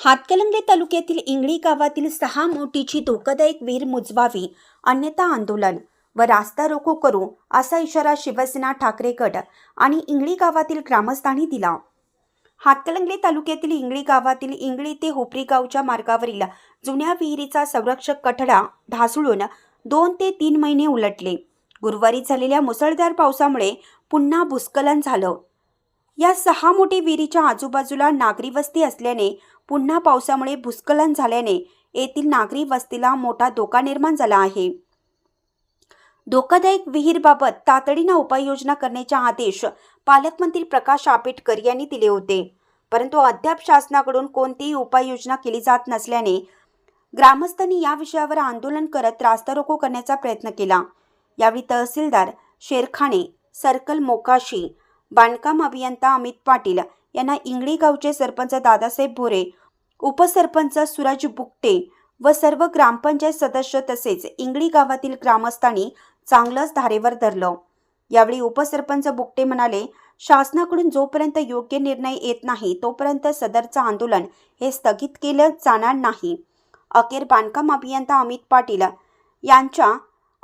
हातकलंगले तालुक्यातील इंगळी गावातील सहा मोठीची धोकादायक विहीर मुजवावी अन्यथा आंदोलन व रास्ता रोको करू असा इशारा शिवसेना ठाकरे गट आणि इंगळी गावातील ग्रामस्थांनी दिला. हातकलंगले तालुक्यातील इंगळी गावातील इंगळी ते होपरी गावच्या मार्गावरील जुन्या विहिरीचा संरक्षक कठडा ढासळून दोन ते तीन महिने उलटले. गुरुवारी झालेल्या मुसळधार पावसामुळे पुन्हा भूस्खलन झालं. या सहा मोठी विहिरीच्या आजूबाजूला नागरी वस्ती असल्याने पुन्हा पावसामुळे भूस्खलन झाल्याने येथील नागरी वस्तीला मोठा धोका निर्माण झाला आहे. धोकादायक विहीरबाबत तातडीनं उपाययोजना करण्याचे आदेश पालकमंत्री प्रकाश आंबेडकर यांनी दिले होते. परंतु अद्याप शासनाकडून कोणतीही उपाययोजना केली जात नसल्याने ग्रामस्थांनी या विषयावर आंदोलन करत रास्ता रोको करण्याचा प्रयत्न केला. यावेळी तहसीलदार शेरखाने सर्कल मोकाशी बांधकाम अभियंता अमित पाटील यांना इंगळी गावचे सरपंच दादासाहेब भोरे उपसरपंच सुरज बुकटे व सर्व ग्रामपंचायत सदस्य तसेच इंगळी गावातील ग्रामस्थांनी चांगलंच धारेवर धरलं. यावेळी उपसरपंच बुकटे म्हणाले शासनाकडून जोपर्यंत योग्य निर्णय येत नाही तोपर्यंत सदरचं आंदोलन हे स्थगित केलं जाणार नाही. अखेर बांधकाम अभियंता अमित पाटील यांच्या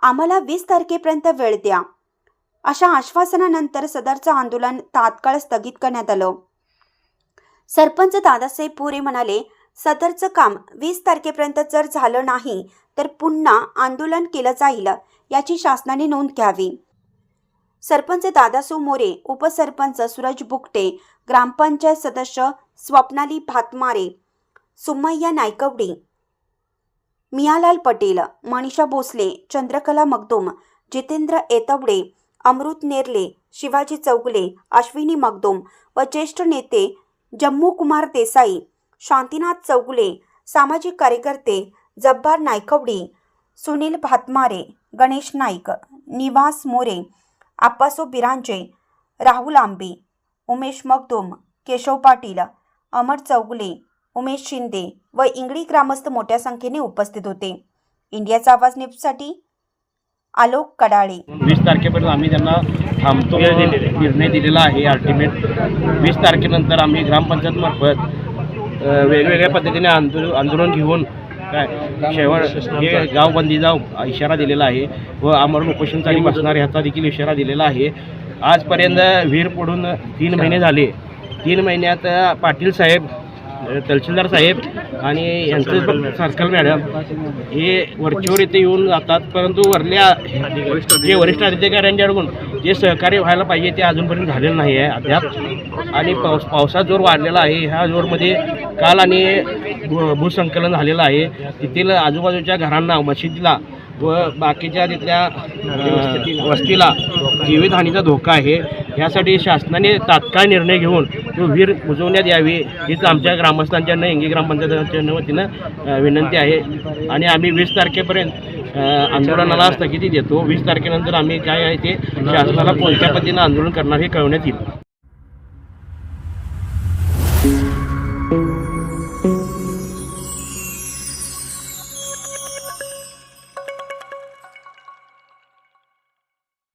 आम्हाला वीस तारखेपर्यंत वेळ द्या. अशा आश्वासनानंतर सदरचं आंदोलन तात्काळ स्थगित करण्यात आलं. सरपंच दादासाहेब पुरे म्हणाले सदरचं काम वीस तारखेपर्यंत जर झालं नाही तर पुन्हा आंदोलन केलं जाईल याची शासनाने नोंद घ्यावी. सरपंच दादासो मोरे उपसरपंच सूरज बुकटे ग्रामपंचायत सदस्य स्वप्नाली भातमारे सुमय्या नायकवडी मियालाल पटेल मनीषा भोसले चंद्रकला मगदुम जितेंद्र एतवडे अमृत नेरले शिवाजी चौगले अश्विनी मगदोम व ज्येष्ठ नेते जम्मू कुमार देसाई शांतीनाथ चौगुले सामाजिक कार्यकर्ते जब्बार नायकवडी सुनील भातमारे गणेश नाईक निवास मोरे आप्पासो बिरांजे राहुल आंबे उमेश मगदोम केशव पाटील अमर चौगुले उमेश शिंदे व इंगळी ग्रामस्थ मोठ्या संख्येने उपस्थित होते. इंडियाचा आवाज न्यूजसाठी आलोक कडाळे. वीस तारखेपर्यंत आम्ही त्यांना थांबतो निर्णय दिलेला आहे. अल्टिमेट वीस तारखेनंतर आम्ही ग्रामपंचायतमार्फत वेगवेगळ्या पद्धतीने आंदोलन आंदोलन घेऊन काय शेवट हे गावबंदीचा इशारा दिलेला आहे व आमरण उपोषणसाठी बसणार ह्याचा देखील इशारा दिलेला आहे. आजपर्यंत विहीर पडून तीन महिने झाले. तीन महिन्यात पाटील साहेब तहसीलदार साहेब आणि यांचं सर्कल मॅडम हे वरचीवर इथे येऊन जातात परंतु वरल्या जे वरिष्ठ अधिकाऱ्यांच्याकडून जे सहकार्य व्हायला पाहिजे ते अजूनपर्यंत झालेलं नाही आहे अद्याप. आणि पाऊस पावसात जोर वाढलेला आहे. ह्या जोरमध्ये काल आणि भू भूसंकलन झालेलं आहे. तेथील आजूबाजूच्या घरांना मशिदीला व बाकीच्या तिथल्या वस्तीला जीवितहानीचा धोका आहे. यासाठी शासनाने तात्काळ निर्णय घेऊन तो वीर बुजवण्यात यावी हीच आमच्या ग्रामस्थांच्या इंगी ग्रामपंचायतच्या वतीनं विनंती आहे. आणि आम्ही वीस तारखेपर्यंत आंदोलनाला स्थगिती देतो. वीस तारखेनंतर आम्ही काय आहे ते शासनाला कोणत्या पद्धतीनं आंदोलन करणार हे कळवण्यात येईल.